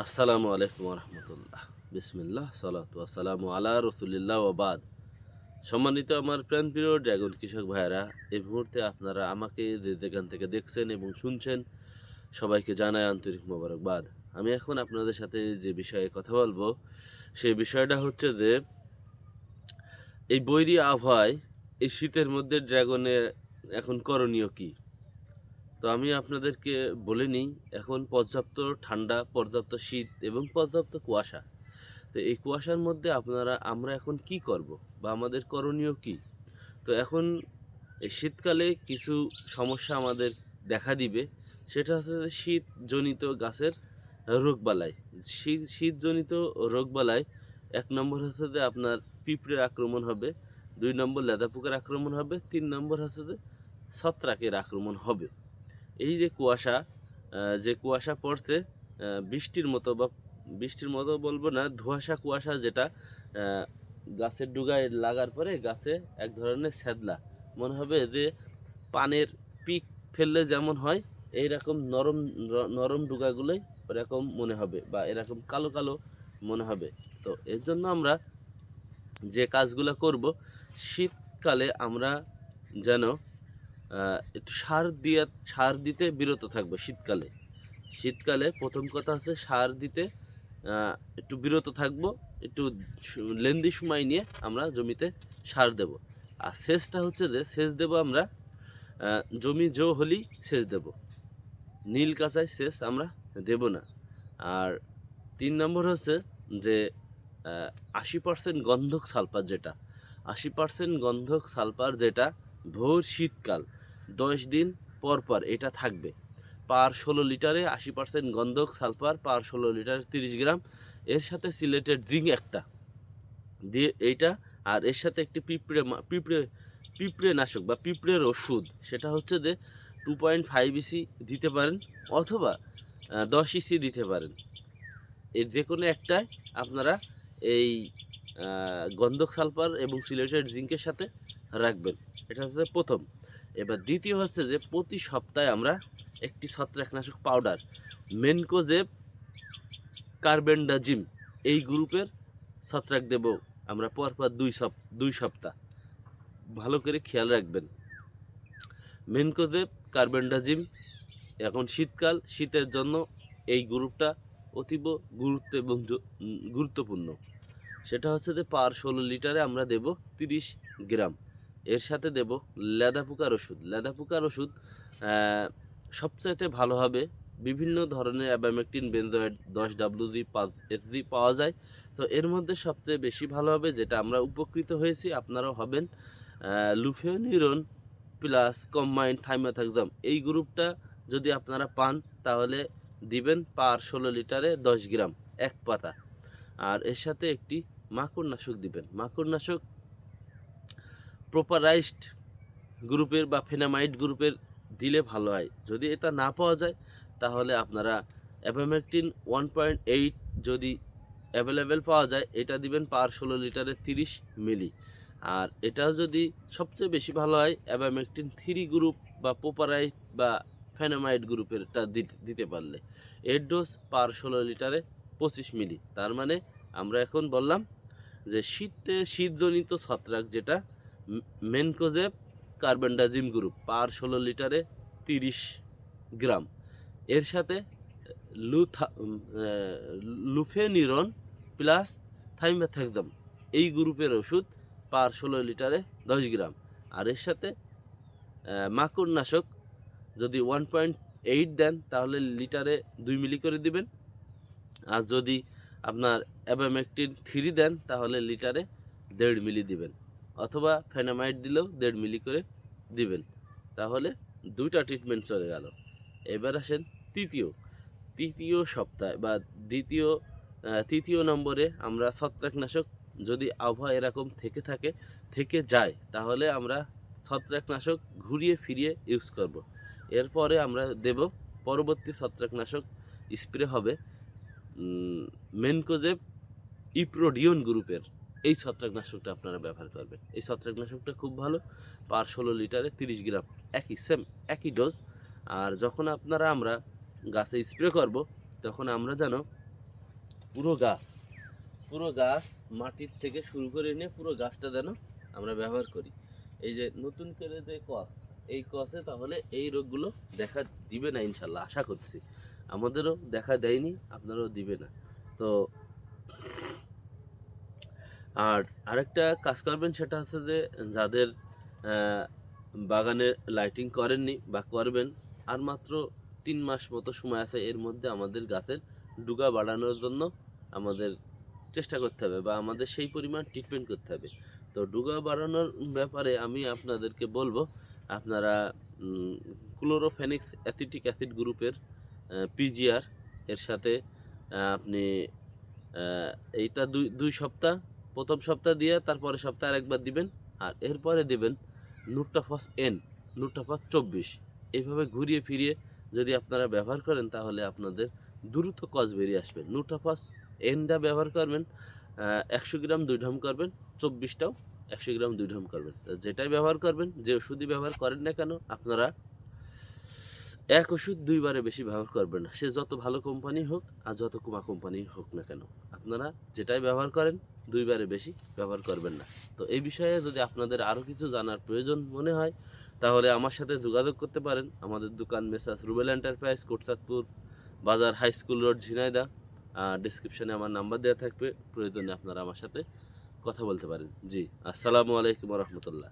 আসসালামু আলাইকুম রহমতুল্লাহ বিসমিল্লাহ, সালাতু আসসালামু আলা রসুলিল্লাহ ওবাদ সম্মানিত আমার প্রাণপ্রিয় ড্রাগন কৃষক ভাইয়েরা, এই মুহূর্তে আপনারা আমাকে যে যেখান থেকে দেখছেন এবং শুনছেন, সবাইকে জানায় আন্তরিক মোবারকবাদ। আমি এখন আপনাদের সাথে যে বিষয়ে কথা বলব, সেই বিষয়টা হচ্ছে যে, এই বৈরী আবহাওয়ায় এই শীতের মধ্যে ড্রাগনের এখন করণীয় কী? তো আমি আপনাদেরকে বলে নিই, এখন পর্যাপ্ত ঠান্ডা, পর্যাপ্ত শীত এবং পর্যাপ্ত কুয়াশা। তো এই কুয়াশার মধ্যে আপনারা, আমরা এখন কি করব বা আমাদের করণীয় কি? তো এখন এই শীতকালে কিছু সমস্যা আমাদের দেখা দিবে। সেটা হচ্ছে শীতজনিত গাছের রোগবালাই। শীত, শীতজনিত রোগবালাই, এক নম্বর হচ্ছে যে আপনার পিঁপড়ের আক্রমণ হবে, দুই নম্বর লেদা পোকার আক্রমণ হবে, তিন নম্বর হচ্ছে যে ছত্রাকের আক্রমণ হবে। এই যে কুয়াশা যে কুয়াশা পড়ছে বৃষ্টির মতো বা বৃষ্টির মতো বলব না, ধোঁয়াশা কুয়াশা যেটা গাছের ডুগায় লাগার পরে গাছে এক ধরনের স্যাদলা। মনে হবে যে পানের পিক ফেললে যেমন হয় এই রকম নরম নরম ডুগাগুলোই এরকম মনে হবে বা এরকম কালো কালো মনে হবে। তো এর জন্য আমরা যে কাজগুলো করব, শীতকালে আমরা যেন একটু সার দিয়ে, সার দিতে বিরত থাকব শীতকালে। শীতকালে প্রথম কথা হচ্ছে সার দিতে একটু বিরত থাকব, একটু লেন্দি সময় নিয়ে আমরা জমিতে সার দেব। আর সেচটা হচ্ছে যে, সেচ দেব আমরা জমি জো হলেই সেচ দেব। নীল কাঁচায় সেচ আমরা দেব না। আর তিন নম্বর হচ্ছে যে আশি পার্সেন্ট গন্ধক সালফার যেটা, আশি পার্সেন্ট গন্ধক সালফার যেটা ভোর শীতকাল। দশ দিন পর পর এটা থাকবে। পার ষোলো লিটারে আশি পার্সেন্ট গন্ধক সালফার, পার ষোলো লিটারে তিরিশ গ্রাম। এর সাথে সিলেটেড জিঙ্ক একটা। দিয়ে এইটা, আর এর সাথে একটি পিঁপড়ে পিঁপড়ে পিঁপড়ে নাশক বা পিঁপড়ের ওষুধ। সেটা হচ্ছে যে টু পয়েন্ট ফাইভ ইসি দিতে পারেন অথবা দশ ইসি দিতে পারেন। এই যে কোনো একটাই আপনারা এই গন্ধক সালফার এবং সিলেটেড জিঙ্কের সাথে রাখবেন। এটা হচ্ছে প্রথম। এবার দ্বিতীয় হচ্ছে যে প্রতি সপ্তাহে আমরা একটি ছত্রাকনাশক পাউডার মেনকোজেব কার্বেন্ডাজিম এই গ্রুপের ছত্রাক দেব আমরা পরপর দুই সপ, দুই সপ্তাহ। ভালো করে খেয়াল রাখবেন। মেনকোজেব কার্বেন্ডাজিম এখন শীতকাল, শীতের জন্য এই গ্রুপটা অতীব গুরুত্ব এবং গুরুত্বপূর্ণ। সেটা হচ্ছে যে পার ষোলো লিটারে আমরা দেব তিরিশ গ্রাম। এর সাথে দেব লেদা পোকার ওষুধ। লেদা পোকার ওষুধ সবচাইতে ভালো হবে বিভিন্ন ধরনের অ্যাবামেকটিন বেনজয়েড দশ ডাব্লুজি পাঁচ এসজি পাওয়া যায়। তো এর মধ্যে সবচেয়ে বেশি ভালো হবে যেটা আমরা উপকৃত হয়েছি, আপনারাও হবেন লুফেনিরন প্লাস কম্বাইন্ড থাইমাথাক্সাম। এই গ্রুপটা যদি আপনারা পান, তাহলে দিবেন পার ষোলো লিটারে দশ গ্রাম, এক পাতা। আর এর সাথে একটি মাকড়নাশক দিবেন। মাকড়নাশক প্রপারাইজড গ্রুপের বা ফেনামাইট গ্রুপের দিলে ভালো হয়। যদি এটা না পাওয়া যায়, তাহলে আপনারা অ্যাভামেকটিন ওয়ান পয়েন্ট এইট যদি অ্যাভেলেবেল পাওয়া যায়, এটা দিবেন পার ষোলো লিটারে তিরিশ মিলি। আর এটাও যদি সবচেয়ে বেশি ভালো হয় অ্যাভামেকটিন থ্রি গ্রুপ বা পোপারাইট বা ফেনামাইট গ্রুপেরটা দিতে পারলে। এর ডোজ পার ষোলো লিটারে পঁচিশ মিলি। তার মানে আমরা এখন বললাম যে শীতে শীতজনিত ছত্রাক যেটা মেনকোজেব কার্বেন্ডাজিম গ্রুপ, পার ষোলো লিটারে তিরিশ গ্রাম। এর সাথে লুথা লুফেনিরন প্লাস থাইমেথাক্সাম এই গ্রুপের ওষুধ পার ষোলো লিটারে দশ গ্রাম। আর এর সাথে মাকড়নাশক যদি ওয়ান পয়েন্ট এইট দেন, তাহলে লিটারে দুই মিলি করে দিবেন। আর যদি আপনার অ্যাবামেকটিন থ্রি দেন, তাহলে লিটারে দেড় মিলি দিবেন। অথবা ফেনামাইট দিলেও দেড় মিলি করে দিবেন। তাহলে দুইটা ট্রিটমেন্ট চলে গেল। এবার আসেন তৃতীয়। তৃতীয় সপ্তাহে বা দ্বিতীয় তৃতীয় নম্বরে আমরা ছত্রাকনাশক যদি আবহাওয়া এরকম থেকে থাকে, থেকে যায়, তাহলে আমরা ছত্রাকনাশক ঘুরিয়ে ফিরিয়ে ইউজ করব। এরপরে আমরা দেব পরবর্তী ছত্রাকনাশক স্প্রে হবে মেনকোজেব ইপ্রোডিয়ন গ্রুপের এই ছত্রাকনাশকটা আপনারা ব্যবহার করবেন। এই ছত্রাকনাশকটা খুব ভালো, পার ষোলো লিটারে তিরিশ গ্রাম, একই সেম একই ডোজ আর যখন আপনারা আমরা গাছে স্প্রে করব, তখন আমরা যেন পুরো গাছ পুরো গাছ মাটির থেকে শুরু করে নিয়ে পুরো গাছটা যেন আমরা ব্যবহার করি। এই যে নতুন করে যে কস এই কসে তাহলে এই রোগগুলো দেখা দিবে না ইনশাল্লাহ, আশা করছি। আমাদেরও দেখা দেয়নি, আপনারাও দিবে না। তো আর আরেকটা কাজ করবেন সেটা হচ্ছে যে যাদের বাগানে লাইটিং করেননি বা করবেন, আর মাত্র তিন মাস মতো সময় আছে এর মধ্যে আমাদের গাছের ডুগা বাড়ানোর জন্য আমাদের চেষ্টা করতে হবে বা আমাদের সেই পরিমাণ ট্রিটমেন্ট করতে হবে। তো ডুগা বাড়ানোর ব্যাপারে আমি আপনাদেরকে বলব, আপনারা ক্লোরোফেনিক্স অ্যাসিটিক অ্যাসিড গ্রুপের পিজিআর এর সাথে আপনি এইটা দুই দুই সপ্তাহ প্রথম সপ্তাহ দিয়ে তারপরে সপ্তাহ আরেকবার দিবেন, আর এরপরে দিবেন নুট্টাফস এন নুট্টাফস চব্বিশ। এইভাবে ঘুরিয়ে ফিরিয়ে যদি আপনারা ব্যবহার করেন, তাহলে আপনাদের দ্রুত কজ বেরিয়ে আসবে। নুট্টাফস এনটা ব্যবহার করবেন একশো গ্রাম দুই ঢাম করবেন, চব্বিশটাও একশো গ্রাম দুই ঢাম করবেন। যেটাই ব্যবহার করবেন, যে ওষুধই ব্যবহার করেন না কেন, আপনারা এক ওষুধ দুইবারে বেশি ব্যবহার করবেন না। সে যত ভালো কোম্পানি হোক, আর যত কুমা কোম্পানি হোক না কেন। আপনারা যেটাই ব্যবহার করেন, দুইবারে বেশি ব্যবহার করবেন না। তো এই বিষয়ে যদি আপনাদের আরও কিছু জানার প্রয়োজন মনে হয়, তাহলে আমার সাথে যোগাযোগ করতে পারেন। আমাদের দোকান মেসাস রুবেল এন্টারপ্রাইজ, কোটসাদপুর বাজার হাই স্কুল রোড ঝিনাইদা ডিসক্রিপশনে আমার নাম্বার দেওয়া থাকবে। প্রয়োজনে আপনারা আমার সাথে কথা বলতে পারেন। জি, আসসালামু আলাইকুম রহমতুল্লাহ।